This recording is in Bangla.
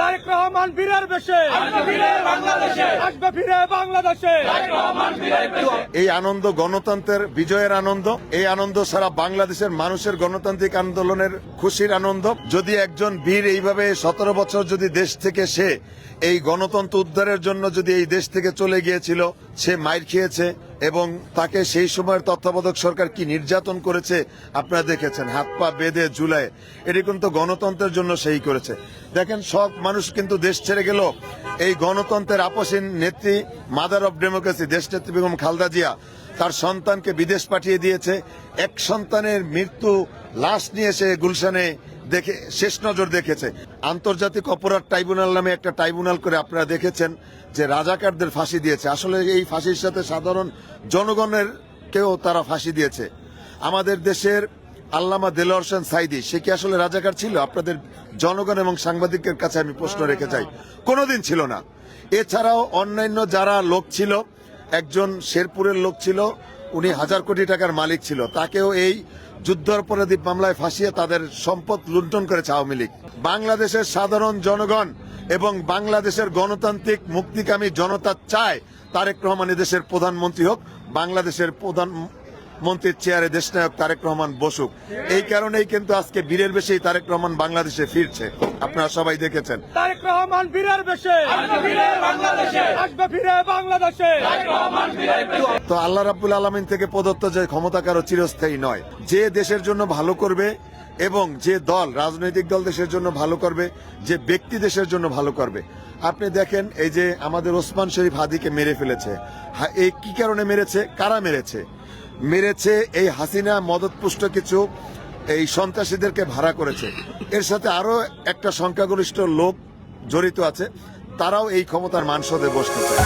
তারেক রহমান বীরের বেশে। আসবে ফিরে বাংলাদেশে। এই আনন্দ গণতন্ত্রের বিজয়ের আনন্দ এই আনন্দ সারা বাংলাদেশের মানুষের গণতান্ত্রিক আন্দোলনের খুশির আনন্দ। যদি একজন বীর এইভাবে সতেরো বছর যদি দেশ থেকে সে এই গণতন্ত্র উদ্ধারের জন্য যদি এই দেশ থেকে চলে গিয়েছিল সে মাইর খেয়েছে। এবং তাকে সেই সময়ের তত্ত্বাবধায়ক সরকার কি নির্যাতন করেছে আপনারা দেখেছেন। হাত পা বেঁধে ঝুলায়। এটি কিন্তু গণতন্ত্রের জন্য সেই করেছে। দেখেন, সব মানুষ কিন্তু দেশ ছেড়ে গেল। এই গণতন্ত্রের আপসীন নেত্রী মাদার অব ডেমোক্রেসি দেশ নেত্রী বেগম খালদা জিয়া, তার সন্তানকে বিদেশ পাঠিয়ে দিয়েছে। এক সন্তানের মৃত্যু লাশ নিয়ে সে গুলশানে দেখে, শেষ নজর দেখেছে। আন্তর্জাতিক অপরাধ ট্রাইব্যুনাল নামে একটা ট্রাইব্যুনাল করে আপনারা দেখেছেন যে রাজাকারদের ফাঁসি দিয়েছে। আসলে এই ফাঁসির সাথে সাধারণ জনগণের কেউ তারা ফাঁসি দিয়েছে। আমাদের দেশের আল্লামা দেলোয়ার হোসেন সাইদি, সে কি আসলে রাজাকার ছিল? আপনাদের জনগণ এবং সাংবাদিকের কাছে আমি প্রশ্ন রেখে যাই। কোনোদিন ছিল না। এছাড়াও অন্যান্য যারা লোক ছিল, একজন শেরপুরের লোক ছিল উনি হাজার কোটি টাকার মালিক ছিল। তাকেও এই যুদ্ধাপরাধী মামলায় ফাঁসিয়ে তাদের সম্পদ লুণ্ঠন করেছে আওয়ামী লীগ। বাংলাদেশের সাধারণ জনগণ এবং বাংলাদেশের গণতান্ত্রিক মুক্তিকামী জনতা চায় তারেক রহমান এদেশের প্রধানমন্ত্রী হোক, বাংলাদেশের প্রধান মন্ত্রীর চেয়ারে দেশনায়ক তারেক রহমান বসুক। এই কারণেই কিন্তু আজকে বীরের বেশি তারেক রহমান বাংলাদেশে ফিরছে। আপনারা সবাই দেখেছেন। তারেক রহমান বীরের বেশে। আসবে ফিরে বাংলাদেশে। তো আল্লাহ রাবুল আলমিন থেকে প্রদত্ত যে ক্ষমতা কারও চিরস্থায়ী নয় যে দেশের জন্য ভালো করবে এবং যে দল রাজনৈতিক দল দেশের জন্য ভালো করবে যে ব্যক্তি দেশের জন্য ভালো করবে। আপনি দেখেন এই যে আমাদের ওসমান শরীফ হাদিকে মেরে ফেলেছে। এই কি কারণে মেরেছে? কারা মেরেছে? মেরেছে, এই হাসিনা মদতপুষ্ট কিছু, এই সন্ত্রাসীদেরকে ভাড়া করেছে। এর সাথে আরও একটা সংখ্যাগরিষ্ঠ লোক জড়িত আছে, তারাও এই ক্ষমতার মানসদে বসতে চায়।